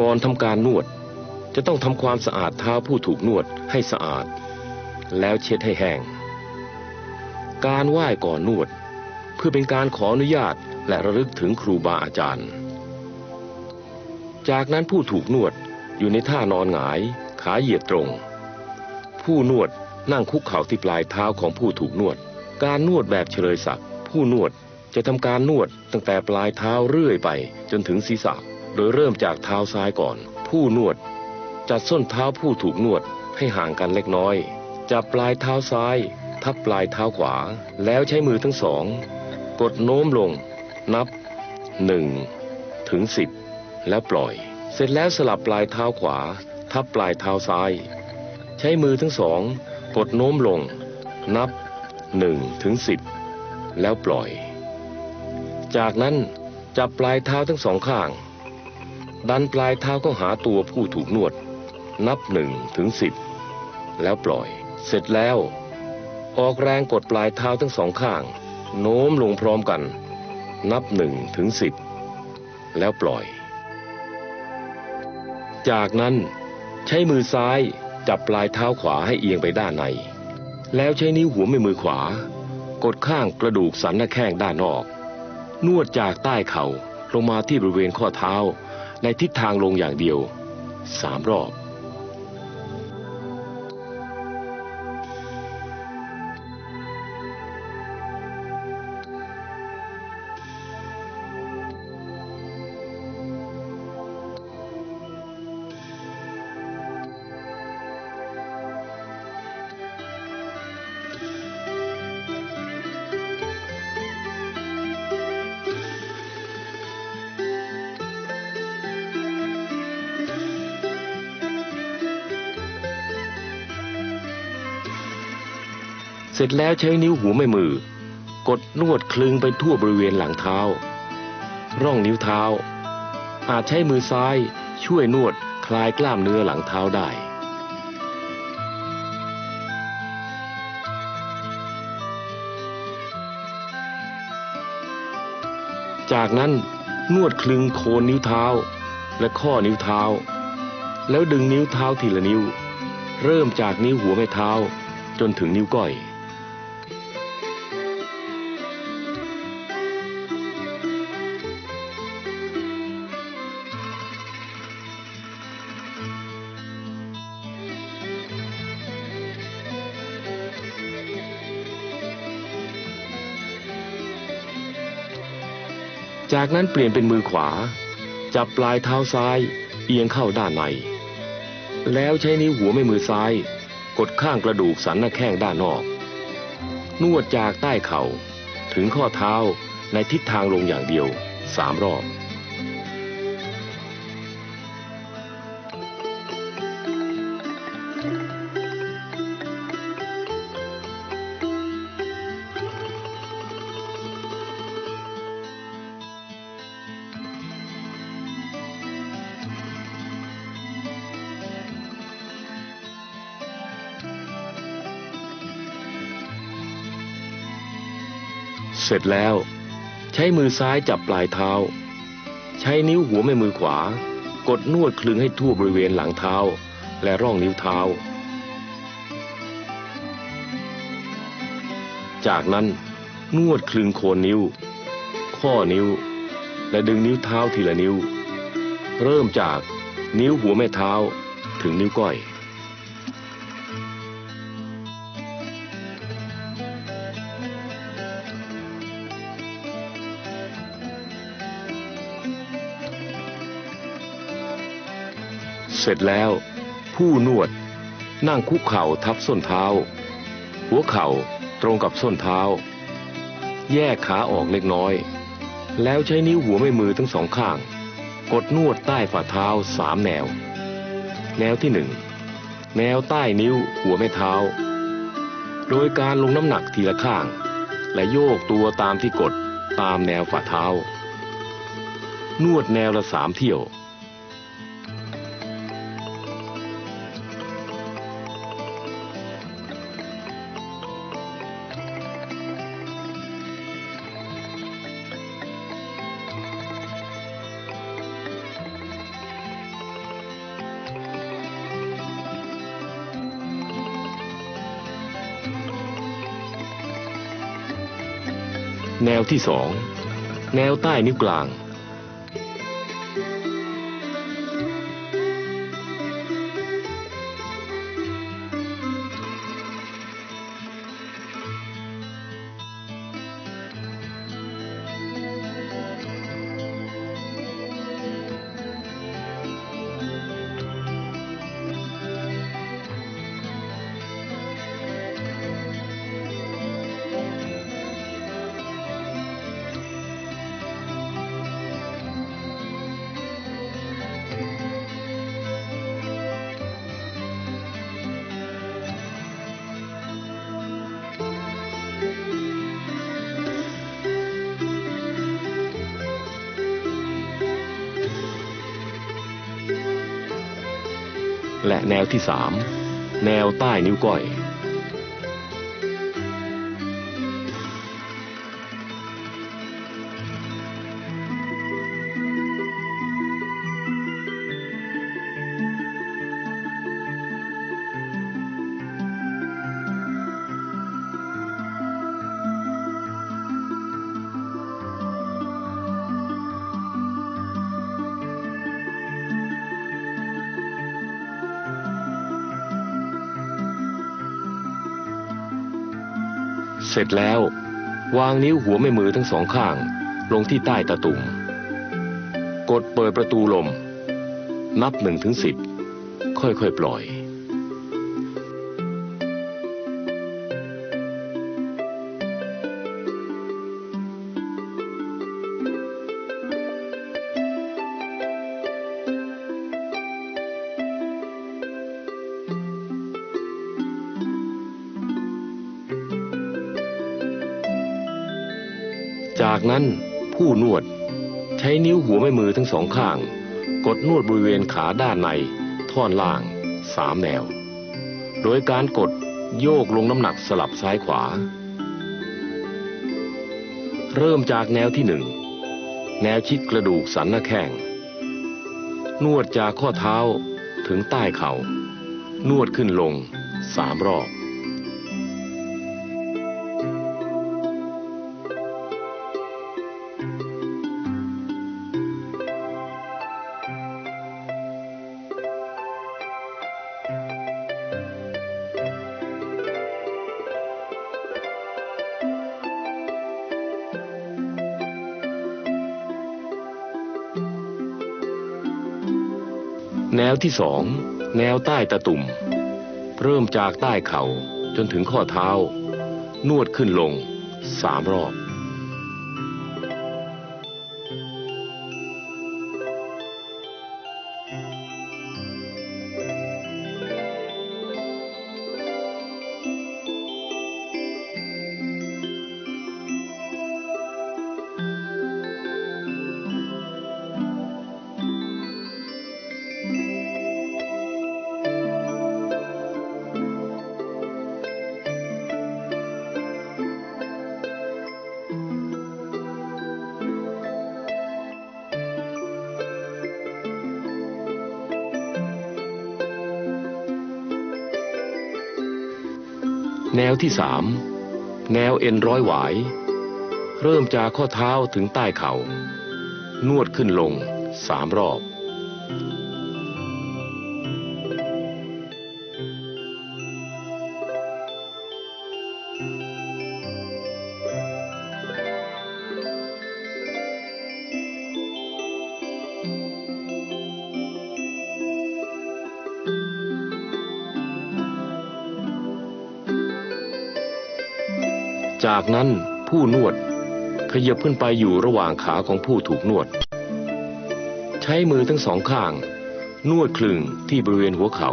ก่อนทำการนวด จะต้องทำความสะอาดเท้าผู้ถูกนวดให้สะอาด แล้วเช็ดให้แห้ง การไหว้ก่อนนวด เพื่อเป็นการขออนุญาตและระลึกถึงครูบาอาจารย์ จากนั้นผู้ถูกนวดอยู่ในท่านอนหงาย ขาเหยียดตรง ผู้นวดนั่งคุกเข่าที่ปลายเท้าของผู้ถูกนวด การนวดแบบเฉลยศักดิ์ผู้นวดจะทำการนวดตั้งแต่ปลายเท้าเรื่อยไปจนถึงศีรษะ โดยเริ่มจากเท้าซ้ายก่อน ผู้นวด จัดส้นเท้าผู้ถูกนวดให้ห่างกันเล็กน้อย จับปลายเท้าซ้าย ทับปลายเท้าขวา แล้วใช้มือทั้งสอง กดโน้มลง นับหนึ่งถึงสิบแล้วปล่อย เสร็จแล้วสลับปลายเท้าขวา ทับปลายเท้าซ้าย ใช้มือทั้งสอง กดโน้มลง นับหนึ่งถึงสิบแล้วปล่อย จากนั้นจับปลายเท้าทั้งสองข้าง ดันปลายเท้าเข้าหาตัวผู้ถูกนวด นับหนึ่งถึงสิบแล้วปล่อย เสร็จแล้ว ออกแรงกดปลายเท้าทั้งสองข้าง โน้มลงพร้อมกัน นับหนึ่งถึงสิบแล้วปล่อย จากนั้นใช้มือซ้ายจับปลายเท้าขวาให้เอียงไปด้านใน แล้วใช้นิ้วหัวแม่มือขวา กดข้างกระดูกสันหน้าแข้งด้านนอก นวดจากใต้เข่าลงมาที่บริเวณข้อเท้า ในทิศทางลงอย่างเดียวสามรอบ เสร็จแล้วใช้นิ้วหัวแม่มือ กดนวดคลึงไปทั่วบริเวณหลังเท้า ร่องนิ้วเท้า อาจใช้มือซ้ายช่วยนวดคลายกล้ามเนื้อหลังเท้าได้จากนั้นนวดคลึงโคนนิ้วเท้า และข้อนิ้วเท้า แล้วดึงนิ้วเท้าทีละนิ้ว เริ่มจากนิ้วหัวแม่เท้า จนถึงนิ้วก้อย จากนั้นเปลี่ยนเป็นมือขวา จับปลายเท้าซ้าย เอียงเข้าด้านใน แล้วใช้นิ้วหัวแม่มือซ้าย กดข้างกระดูกสันหน้าแข้งด้านนอก นวดจากใต้เข่า ถึงข้อเท้าในทิศทางลงอย่างเดียวสามรอบ เสร็จแล้ว ใช้มือซ้ายจับปลายเท้า ใช้นิ้วหัวแม่มือขวา กดนวดคลึงให้ทั่วบริเวณหลังเท้า และร่องนิ้วเท้า จากนั้นนวดคลึงโคนนิ้ว ข้อนิ้ว และดึงนิ้วเท้าทีละนิ้ว เริ่มจากนิ้วหัวแม่เท้าถึงนิ้วก้อย เสร็จแล้ว ผู้นวด นั่งคุกเข่าทับส้นเท้า หัวเข่าตรงกับส้นเท้า แยกขาออกเล็กน้อย แล้วใช้นิ้วหัวแม่มือทั้งสองข้าง กดนวดใต้ฝ่าเท้าสามแนว แนวที่หนึ่งแนวใต้นิ้วหัวแม่เท้า โดยการลงน้ำหนักทีละข้าง และโยกตัวตามที่กดตามแนวฝ่าเท้า นวดแนวละสามเที่ยว แนวที่สองแนวใต้นิ้วกลาง และแนวที่สามแนวใต้นิ้วก้อย เสร็จแล้ว วางนิ้วหัวแม่มือทั้งสองข้าง ลงที่ใต้ตะตุ่ม กดเปิดประตูลม นับหนึ่งถึงสิบค่อยๆปล่อย จากนั้นผู้นวดใช้นิ้วหัวแม่มือทั้งสองข้าง กดนวดบริเวณขาด้านใน ท่อนล่างสามแนว โดยการกดโยกลงน้ำหนักสลับซ้ายขวา เริ่มจากแนวที่หนึ่งแนวชิดกระดูกสันหน้าแข้งนวดจากข้อเท้าถึงใต้เข่านวดขึ้นลงสามรอบ แนวที่สองแนวใต้ตะตุ่ม เริ่มจากใต้เข่าจนถึงข้อเท้า นวดขึ้นลงสามรอบ แนวที่สามแนวเอ็นร้อยหวาย เริ่มจากข้อเท้าถึงใต้เข่านวดขึ้นลงสามรอบ จากนั้นผู้นวดขยับขึ้นไปอยู่ระหว่างขาของผู้ถูกนวด ใช้มือทั้งสองข้าง นวดคลึงที่บริเวณหัวเขา่า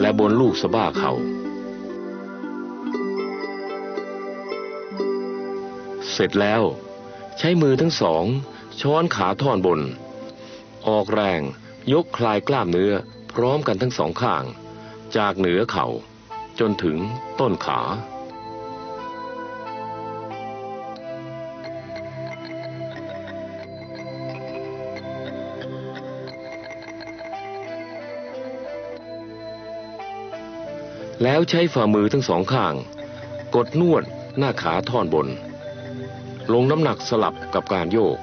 และบนลูกสะบ้าเขา่าเสร็จแล้ว ใช้มือทั้งสอง ช้อนขาท่อนบน ออกแรง ยกคลายกล้ามเนื้อ พร้อมกันทั้งสองข้าง จากเหนือเข่า จนถึงต้นขา แล้วใช้ฝ่ามือทั้งสองข้าง กดนวดหน้าขาท่อนบน ลงน้ำหนักสลับกับการโยก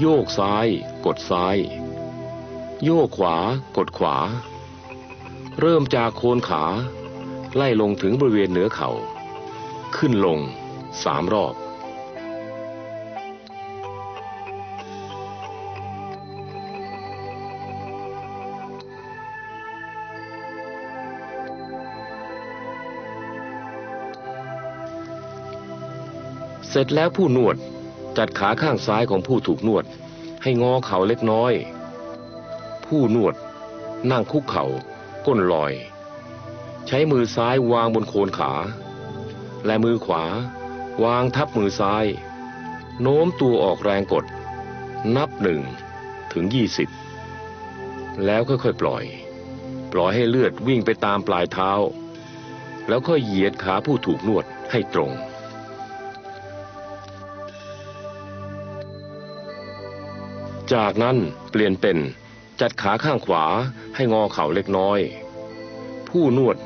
โยกซ้าย กดซ้าย โยกขวา กดขวา เริ่มจากโคนขา ไล่ลงถึงบริเวณเหนือเขา่า ขึ้นลงสามรอบเสร็จแล้วผู้นวด จัดขาข้างซ้ายของผู้ถูกนวด ให้งอเข่าเล็กน้อย ผู้นวด นั่งคุกเข่า ก้นลอย ใช้มือซ้ายวางบนโคนขา และมือขวา วางทับมือซ้าย โน้มตัวออกแรงกด นับหนึ่งถึงยี่สิบแล้วค่อยๆปล่อย ปล่อยให้เลือดวิ่งไปตามปลายเท้า แล้วค่อยเหยียดขาผู้ถูกนวดให้ตรง จากนั้นเปลี่ยนเป็นจัดขาข้างขวาให้งอเข่าเล็กน้อย ผู้นวด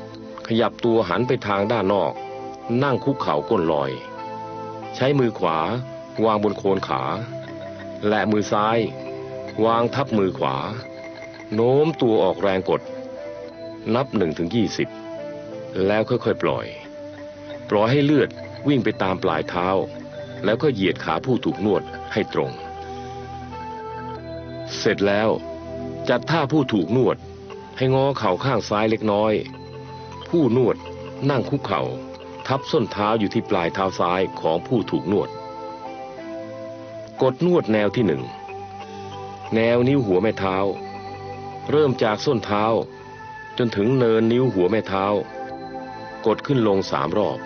ขยับตัวหันไปทางด้านนอก นั่งคุกเข่าก้นลอย ใช้มือขวาวางบนโคนขา และมือซ้าย วางทับมือขวา โน้มตัวออกแรงกด นับหนึ่งถึงยี่สิบแล้วค่อยๆปล่อย ปล่อยให้เลือดวิ่งไปตามปลายเท้า แล้วก็เหยียดขาผู้ถูกนวดให้ตรง เสร็จแล้ว จัดท่าผู้ถูกนวด ให้งอเข่าข้างซ้ายเล็กน้อย ผู้นวดนั่งคุกเข่า ทับส้นเท้าอยู่ที่ปลายเท้าซ้ายของผู้ถูกนวด กดนวดแนวที่หนึ่งแนวนิ้วหัวแม่เท้า เริ่มจากส้นเท้า จนถึงเนินนิ้วหัวแม่เท้า กดขึ้นลงสามรอบ